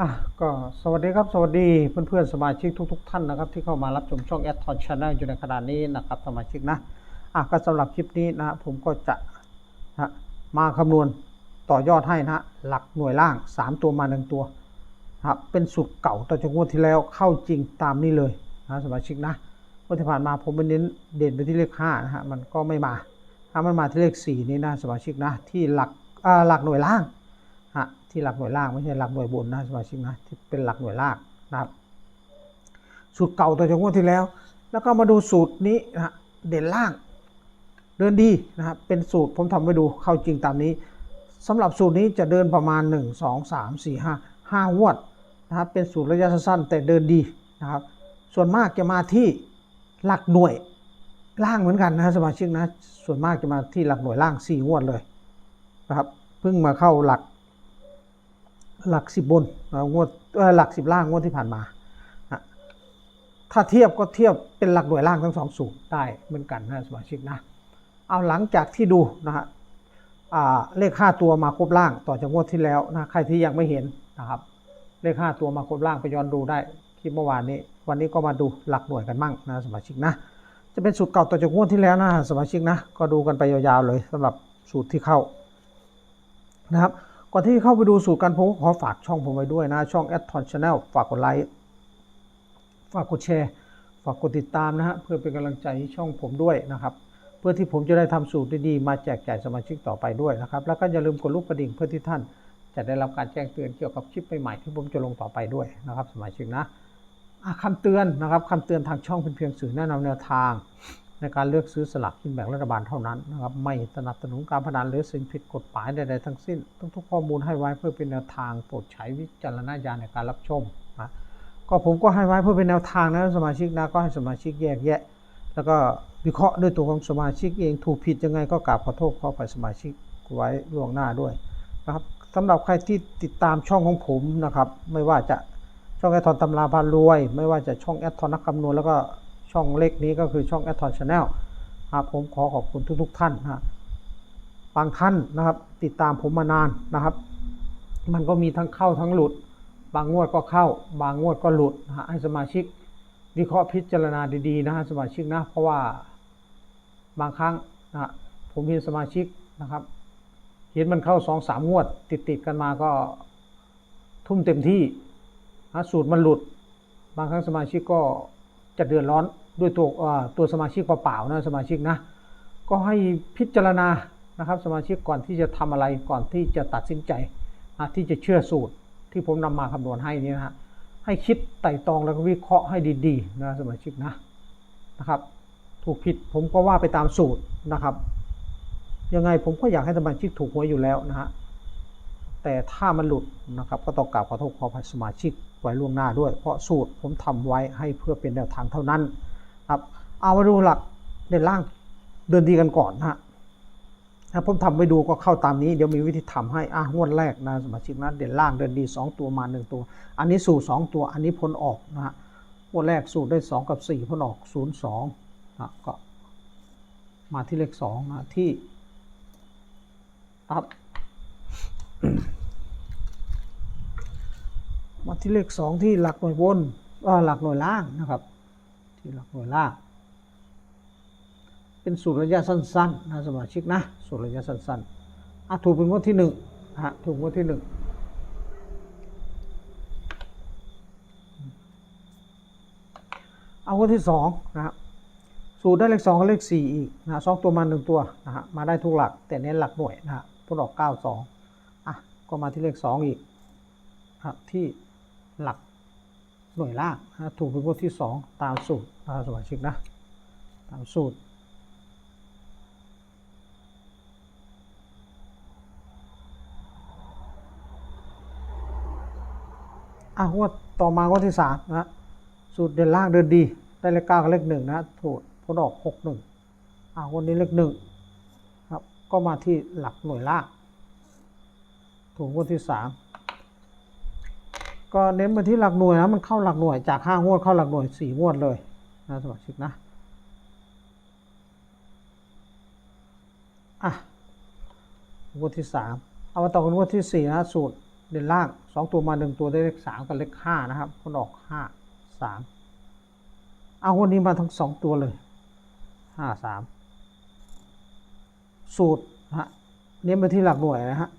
อะก็สวัสดีครับ สวัสดีเพื่อนๆสมาชิกทุก ๆ ท่านนะครับ ที่เข้ามารับชมช่องแอดทอนชาแนลอยู่ในขณะนี้นะครับสมาชิกนะอะก็สำหรับคลิปนี้นะผมก็จะนะมาคำนวณต่อยอดให้นะหลักหน่วยล่าง 3 ตัวมาหนึ่งตัวนะครับเป็นสูตรเก่าต่อจากงวดที่แล้วเข้าจริงตามนี้เลยนะสมาชิกนะงวดที่ผ่านมาผมไปเน้นเด่นไปที่เลข5นะฮะมันก็ไม่มาถ้ามันมาที่เลข4นี่นะสมาชิกนะที่หลักอ่าหลักหน่วยล่าง ที่หลักหน่วยล่างไม่ใช่หลักหน่วยบนนะสมาชิกนะที่เป็นหลักหน่วยล่างนะครับ สูตรเก่าตัวจากงวดที่แล้ว แล้วก็มาดูสูตรนี้นะเด่นล่าง เดินดีนะครับเป็นสูตรผมทำไปดูเข้าจริงตามนี้สำหรับสูตรนี้จะเดินประมาณ 1 2 3 4 5 5งวดนะครับเป็นสูตรระยะสั้นแต่เดินดีนะครับ ส่วนมากจะมาที่หลักหน่วยล่างเหมือนกันนะสมาชิกนะส่วนมากจะมาที่หลักหน่วยล่าง4งวดเลยนะครับเพิ่งมาเข้าหลัก หลักสิบบนงวดหลักสิบล่างงวดที่ผ่านมา ถ้าเทียบก็เทียบเป็นหลักหน่วยล่างทั้งสองสูตรได้เหมือนกันนะสมาชิกนะ เอาหลังจากที่ดูนะฮะเลขห้าตัวมาครบล่างต่อจากงวดที่แล้วนะใครที่ยังไม่เห็นนะครับ เลขห้าตัวมาครบล่างไปย้อนดูได้คลิปเมื่อวานนี้ วันนี้ก็มาดูหลักหน่วยกันมั่งนะสมาชิกนะ จะเป็นสูตรเก่าต่อจากงวดที่แล้วนะสมาชิกนะ ก็ดูกันไปยาวๆเลยสำหรับสูตรที่เข้านะครับ ก่อนที่เข้าไปดูสูตรการผมขอฝากช่องผมไว้ด้วยนะ ช่อง a d t o n Channel ฝากกดไลค์ฝากกดแชร์ฝากกดติดตามนะฮะเพื่อเป็นกำลังใจให้ช่องผมด้วยนะครับ เพื่อที่ผมจะได้ทำสูตรดีๆมาแจกจ่ายสมาชิกต่อไปด้วยนะครับ แล้วก็อย่าลืมกดลูกกระดิ่งเพื่อที่ท่านจะได้รับการแจ้งเตือนเกี่ยวกับคลิปใหม่ๆที่ผมจะลงต่อไปด้วยนะครับ สมาชิกนะะคำเตือนนะครับคำเตือนทางช่องเป็นเพียงสื่อแนะนำแนวทาง ในการเลือกซื้อสลากกินแบ่งรัฐบาลเท่านั้นนะครับไม่สนับสนุนการพนันหรือสิ่งผิดกฎหมายใดๆทั้งสิ้นทุกๆข้อมูลให้ไว้เพื่อเป็นแนวทางโปรดใช้วิจารณญาณในการรับชมนะก็ผมก็ให้ไว้เพื่อเป็นแนวทางนะสมาชิกนะก็ให้สมาชิกแยกแยะ แล้วก็วิเคราะห์ด้วยตัวของสมาชิกเองถูกผิดยังไงก็กราบขอโทษขออภัยสมาชิกไว้ล่วงหน้าด้วยนะครับสำหรับใครที่ติดตามช่องของผมนะครับ ไม่ว่าจะช่องแอดทอนตำราพารวย ไม่ว่าจะช่องแอดทอนนักคำนวณแล้วก็ ช่องเล็กนี้ก็คือช่องแอทอนชาแนลครับผมขอขอบคุณทุก ๆ ท่านนะบางท่านนะครับ ติดตามผมมานานนะครับ มันก็มีทั้งเข้าทั้งหลุด บางงวดก็เข้า บางงวดก็หลุดนะให้สมาชิกวิเคราะห์พิจารณาดีๆนะฮะสมาชิกนะ เพราะว่าบางครั้งนะฮะผมเห็นสมาชิกนะครับ เห็นมันเข้าสองสามงวด ติดๆกันมาก็ทุ่มเต็มที่นะสูตรมันหลุด บางครั้งสมาชิกก็จะเดือดร้อน ด้วยตัวตัวสมาชิกเปล่าๆนะสมาชิกนะก็ให้พิจารณานะครับสมาชิกก่อนที่จะทำอะไรก่อนที่จะตัดสินใจนะที่จะเชื่อสูตรที่ผมนำมาคำนวณให้นี่นะฮะให้คิดไต่ตรองแล้วก็วิเคราะห์ให้ดีๆนะสมาชิกนะนะครับ ถูกผิดผมก็ว่าไปตามสูตรนะครับ ยังไงผมก็อยากให้สมาชิกถูกหวยอยู่แล้วนะฮะแต่ถ้ามันหลุดนะครับก็ต้องกราบขอโทษขออภัยสมาชิกไว้ล่วงหน้าด้วย เพราะสูตรผมทำไว้ให้เพื่อเป็นแนวทางเท่านั้น ครับ เอามาดูหลักเด่นล่างเดินดีกันก่อนนะฮะถ้าผมทำไปดูก็เข้าตามนี้ เดี๋ยวมีวิธีทำให้อะงวดแรกนะสมาชิกนะเด่นล่างเดินดี 2 ตัวมา 1 ตัว อันนี้สูตร2ตัวอันนี้พ้นออกนะฮะงวดแรกสูตรได้ 2 กับ 4พ้นออก 0 2นะก็มาที่เลข2นะที่ครับมาที่เลข 2 ที่หลักหน่วยบนหลักหน่วยล่างนะครับ ที่ลักหน่วล่าเป็นสูตรระยะสั้นๆนะสมาชิกนะ สูตรระยะสั้นๆอะถูกเป็นงวดที่หนึ่งฮะถูกงวดที่หนึ่งเอางวดที่สองนะฮะสูตรได้เลขสองกับเลขสี่อีกนะสองตัวมาหนึ่งตัวนะฮะมาได้ทุกหลัก แต่เน้นหลักหน่วยนะฮะพ้นออกเก้าสองอะก็มาที่เลขสองอีกนะครับที่หลักหน่วยล่างนะถูกเป็นงวดที่2ตามสูตร นะครับสมาชิกนะตามสูตร อะงวดต่อมางวดที่3นะ สูตรเดินล่างเดินดี ได้เลขเก้ากับเลขหนึ่งนะถูกผลออกหกหนึ่งอะวันนี้เลขหนึ่งครับ ก็มาที่หลักหน่วยล่าง ถูกงวดที่สามก็เน้นไปที่หลักหน่วยนะมันเข้าหลักหน่วยจากห้างวดเข้าหลักหน่วยสี่งวดเลย นะสมาชิกนะ อะงวดที่สามเอามาต่อกันงวดที่สี่นะสูตรเด่นล่างสองตัวมาหนึ่งตัวได้เลขสามกับเลขห้านะครับคนออกห้าสามเอาวันนี้มาทั้งสองตัวเลยห้าสามสูตรฮะเน้นไปที่หลักหน่วยนะฮะ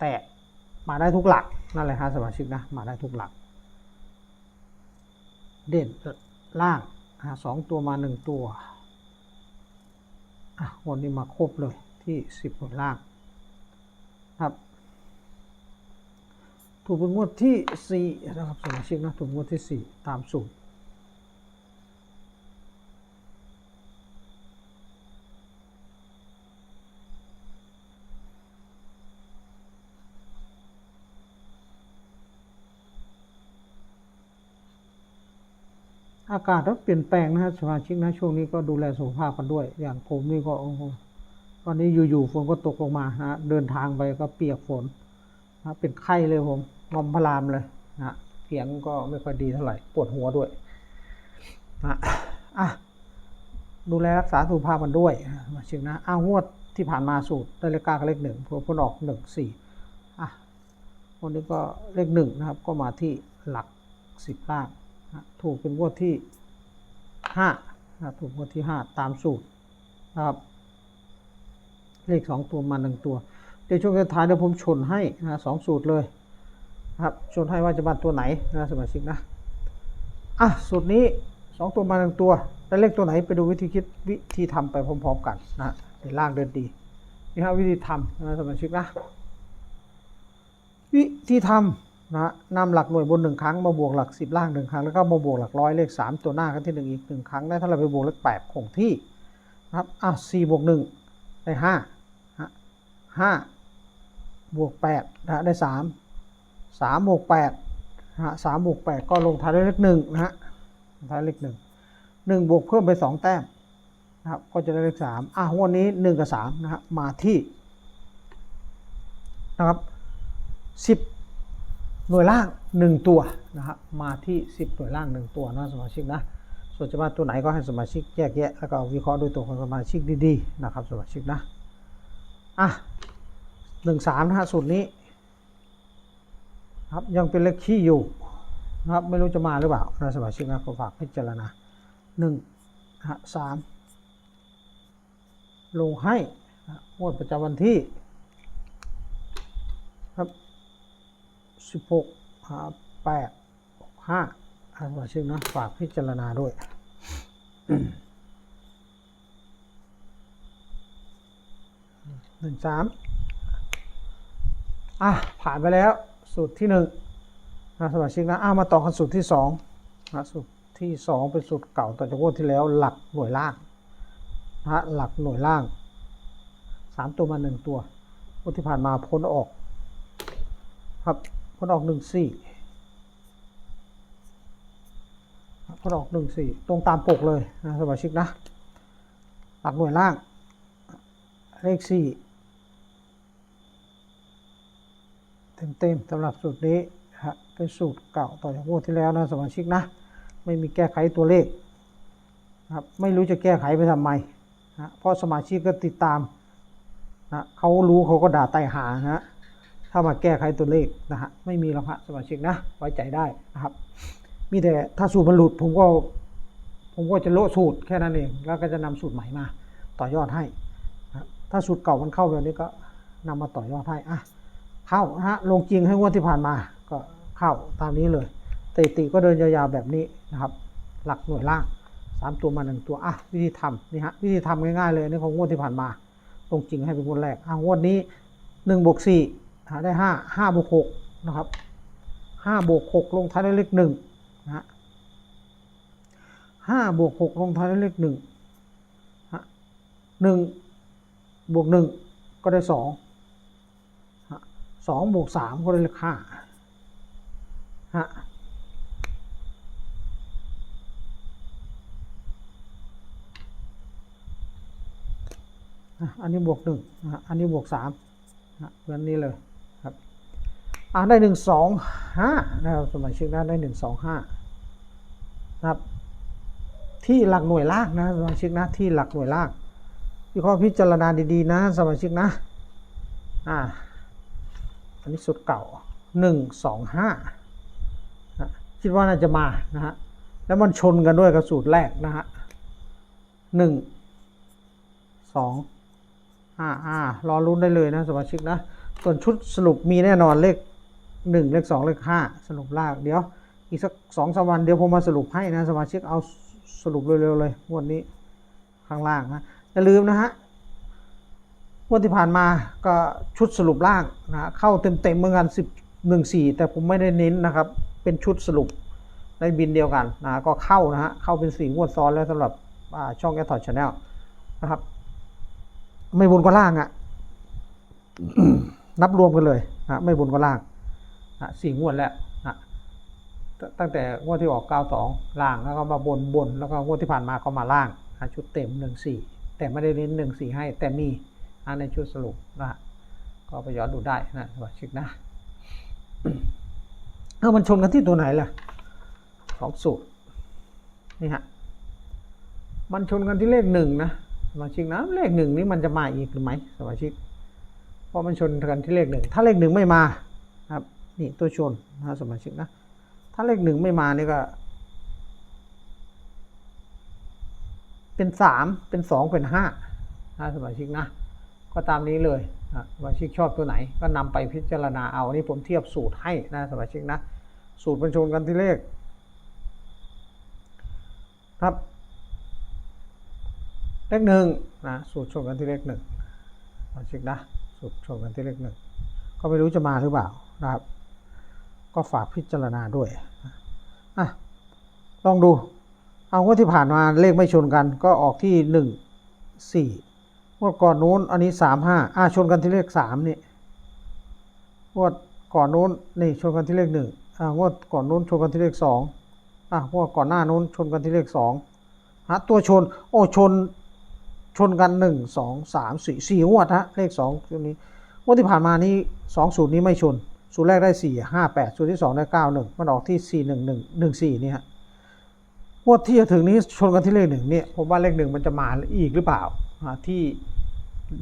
แต่มาได้ทุกหลักนั่นแหละฮะสมาชิกนะมาได้ทุกหลัก เด่นล่าง สองตัวมาหนึ่งตัวอะวันนี้มาครบเลยที่สิบคนล่างครับ ถูกเป็นงวดที่สี่นะครับสมาชิกนะถูกงวดที่สี่ตามสูตร อากาศก็เปลี่ยนแปลงนะฮะสมาชิกนะช่วงนี้ก็ดูแลสุขภาพกันด้วย อย่างผมนี่ก็โอ้โหตอนนี้อยู่ๆฝนก็ตกลงมาฮะเดินทางไปก็เปียกฝนนะเป็นไข้เลยผมมอมพลามเลยนะเสียงก็ไม่ค่อยดีเท่าไหร่ปวดหัวด้วยนะอะดูแลรักษาสุขภาพกันด้วยสมาชิกนะอ้าวงวดที่ผ่านมาสูตรได้เลขเก้ากับเลขหนึ่งพลออกหนึ่งสี่อะวันนี้ก็เลขหนึ่งนะครับ ก็มาที่หลักสิบล่าง ถูกเป็นงวดที่ห้าถูกงวดที่ห้าตามสูตรนะครับ เลขสองตัวมาหนึ่งตัว เดี๋ยวช่วงท้ายเดี๋ยวผมชนให้นะสองสูตรเลยครับชนให้ว่าจะมาตัวไหนนะสมาชิกนะอะสูตรนี้สองตัวมาหนึ่งตัวแล้วเลขตัวไหนไปดูวิธีคิดวิธีทำไปพร้อมๆกันนะในล่างเดินดีนี่ครับวิธีทำนะสมาชิกนะวิธีทำ นะนำหลักหน่วยบนหนึ่งครั้งมาบวกหลักสิบล่างหนึ่งครั้งแล้วก็มาบวกหลักร้อยเลขสามตัวหน้ากันที่หนึ่งอีกหนึ่งครั้งได้ถ้าเราไปบวกเลขแปดคงที่นะครับอะสี่บวกหนึ่งได้ห้าฮะห้าบวกแปดนะได้สามสามบวกแปดนะฮะสามบวกแปดก็ลงท้ายด้วยเลขหนึ่งนะฮะลงท้ายเลขหนึ่งหนึ่งบวกเพิ่มไปสองแต้มนะครับก็จะได้เลขสามอะวันนี้หนึ่งกับสามนะฮะมาที่นะครับสิบ หน่วยล่าง 1 ตัวนะครับมาที่ 10 หน่วยล่าง 1 ตัวนะสมาชิกนะส่วนจะมาตัวไหนก็ให้สมาชิกแยกแยะแล้วก็วิเคราะห์ด้วยตัวของสมาชิกดีๆนะครับสมาชิกนะอะหนึ่งสามนะฮะสูตรนี้ครับยังเป็นเลขขี้อยู่นะครับไม่รู้จะมาหรือเปล่านะสมาชิกนะขอฝากพิจารณาหนึ่งนะฮะสามลงให้งวดประจำวันที่ครับ สิบหกแปดห้าอันว่าชื่อนะฝากพิจารณาด้วยหนึ่งสามอะ ผ่านไปแล้ว สูตรที่หนึ่งนะสมาชิกนะอ้ามาต่อกันสูตรที่สองนะสูตรที่สองเป็นสูตรเก่าต่อจากงวดที่แล้วหลักหน่วยล่างนะฮะหลักหน่วยล่างสามตัวมาหนึ่งตัวงวดที่ผ่านมาพ้นออก ครับ พ้นออกหนึ่งสี่พ้นออกหนึ่งสี่ตรงตามปกเลยนะสมาชิกนะ หลักหน่วยล่าง เลขสี่เต็มๆสำหรับสูตรนี้ฮะเป็นสูตรเก่าต่อจากงวดที่แล้วนะสมาชิกนะ ไม่มีแก้ไขตัวเลขครับไม่รู้จะแก้ไขไปทำไมนะเพราะสมาชิกก็ติดตามนะเขารู้เขาก็ด่าไต่หานะ ถ้ามาแก้ไขตัวเลขนะฮะไม่มีหรอกฮะสมาชิกนะไว้ใจได้นะครับ มีแต่ถ้าสูตรมันหลุดผมก็ผมก็จะโละสูตรแค่นั้นเอง แล้วก็จะนำสูตรใหม่มา ต่อยอดให้ ถ้าสูตรเก่ามันเข้าแบบนี้ก็นำมาต่อยอดให้อะเข้านะฮะลงจริงให้งวดที่ผ่านมาก็เข้าตามนี้เลยเตติก็เดินยาวๆแบบนี้นะครับ หลักหน่วยล่างสามตัวมาหนึ่งตัวอะวิธีทำนี่ฮะวิธีทำง่ายๆเลยนี่ของงวดที่ผ่านมาลงจริงให้เป็นงวดแรกอะงวดนี้หนึ่งบวกสี่ หาได้ห้าห้าบวกหกนะครับห้าบวกหกลงท้ายด้วยเลขหนึ่งนะห้าบวกหกลงท้ายด้วยเลขหนึ่งหนึ่งบวกหนึ่งก็ได้สองสองบวกสามก็ได้เลขห้าฮะอันนี้บวกหนึ่งอันนี้บวกสามเหมือนนี้เลย อ่าได้หนึ่งสองห้านะครับสมาชิกนะได้หนึ่งสองห้านะครับ ที่หลักหน่วยล่างนะสมาชิกนะที่หลักหน่วยล่างวิเคราะห์พิจารณาดีๆ นะ สมาชิกนะอ่าอันนี้สุดเก่าหนึ่งสองห้าคิดว่าน่าจะมานะฮะแล้วมันชนกันด้วยกับสูตรแรกนะฮะหนึ่งสองห้าอ่ารอรุ้นได้เลยนะสมาชิกนะ ส่วนชุดสรุปมีแน่นอนเลข หนึ่งเลขสองเลขห้าสรุปลากเดี๋ยวอีกสักสองสามวันเดี๋ยวผมมาสรุปให้นะสมาชิกเอาสรุปเร็วๆเลยงวันนี้ข้างล่างนะอย่าลืมนะฮะงวันที่ผ่านมาก็ชุดสรุปล่างนะเข้าเต็มๆเมื่อกันสิบหนึ่งสี่แต่ผมไม่ได้เน้นนะครับ เป็นชุดสรุปในบินเดียวกันนะก็เข้านะฮะเข้าเป็นสี่งวดซ้อนแล้วสำหรับช่องแอททอชแนลนะครับ ไม่บนก็ล่างอะ่ะนับรวมกันเลยนะไม่บนก็ล่าง สี่งวดแล้วตั้งแต่งวดที่ออกเก้าสองล่างแล้วก็มาบนบนแล้วก็งวดที่ผ่านมาก็มาล่างชุดเต็มหนึ่งสี่แต่ไม่ได้เน้นหนึ่งสี่ให้แต่มีในชุดสรุปนะฮะก็ไปย้อนดูได้นะสมาชิกนะเออมันชนกันที่ตัวไหนล่ะสองสูตรนี่ฮะมันชนกันที่เลขหนึ่งนะสมาชิกนะเลขหนึ่งนี้มันจะมาอีกหรือไม่สมาชิกเพราะมันชนกันที่เลขหนึ่งถ้าเลขหนึ่งไม่มาครับ นี่ตัวชนนะสมาชิกนะ ถ้าเลขหนึ่งไม่มานี่ก็ เป็นสามเป็นสองเป็นห้านะสมาชิกนะ ก็ตามนี้เลยนะสมาชิกชอบตัวไหน ก็นำไปพิจารณาเอานี่ผมเทียบสูตรให้นะสมาชิกนะ สูตรมันชนกันที่เลขครับเลขหนึ่งนะสูตรชนกันที่เลขหนึ่งสมาชิกนะสุดชมกันที่เลขหนึ่งก็ไม่รู้จะมาหรือเปล่านะครับ ก็ฝากพิจารณาด้วยอะลองดู เอางวดที่ผ่านมาเลขไม่ชนกัน ก็ออกที่หนึ่งสี่งวดก่อนนู้นอันนี้สามห้าอะชนกันที่เลขสามนี่งวดก่อนนู้นนี่ชนกันที่เลขหนึ่งอะงวดก่อนนู้นชนกันที่เลขสองอะงวดก่อนหน้านู้นชนกันที่เลขสองฮะตัวชน โอ้ชนชนกันหนึ่งสองสามสี่สี่งวดฮะเลขสองตัวนี้งวดที่ผ่านมานี้สองสูตรนี้ไม่ชน สูตรแรกได้สี่ห้าแปดสูตรที่สองได้เก้าหนึ่งมันออกที่สี่หนึ่งหนึ่งหนึ่งสี่นี่ฮะงวดที่จะถึงนี้ชนกันที่เลขหนึ่งเนี่ยผมว่าเลขหนึ่งมันจะมาอีกหรือเปล่าที่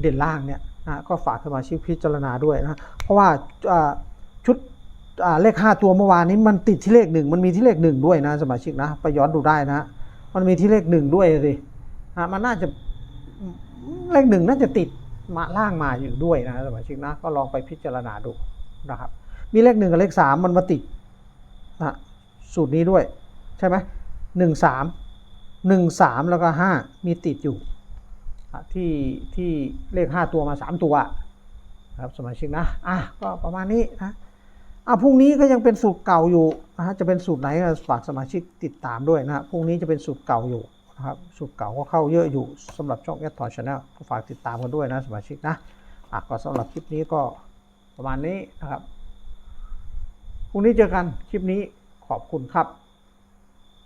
เด่นล่างเนี่ยนะก็ฝากสมาชิกพิจารณาด้วยนะเพราะว่าชุดเลขห้าตัวเมื่อวานนี้มันติดที่เลขหนึ่งมันมีที่เลขหนึ่งด้วยนะสมาชิกนะไปย้อนดูได้นะ มันมีที่เลขหนึ่งด้วยสิอ่ามันน่าจะเลขหนึ่งน่าจะติดมาล่างมาอยู่ด้วยนะสมาชิกนะก็ลองไปพิจารณาดู นะครับ มีเลขหนึ่งกับเลขสามมันมาติดนะสูตรนี้ด้วย ใช่ไหมหนึ่งสามหนึ่งสามแล้วก็ห้ามีติดอยู่ที่ที่เลขห้าตัวมาสามตัวครับสมาชิกนะอะก็ประมาณนี้นะอะพรุ่งนี้ก็ยังเป็นสูตรเก่าอยู่นะฮะจะเป็นสูตรไหนก็ฝากสมาชิกติดตามด้วยนะฮะพรุ่งนี้จะเป็นสูตรเก่าอยู่นะครับสูตรเก่าก็เข้าเยอะอยู่สำหรับช่องแอดทอร์ชแนลก็ฝากติดตามกันด้วยนะสมาชิกนะอะก็สำหรับคลิปนี้ก็ ประมาณนี้นะครับพรุ่งนี้เจอกันคลิปนี้ขอบคุณครับ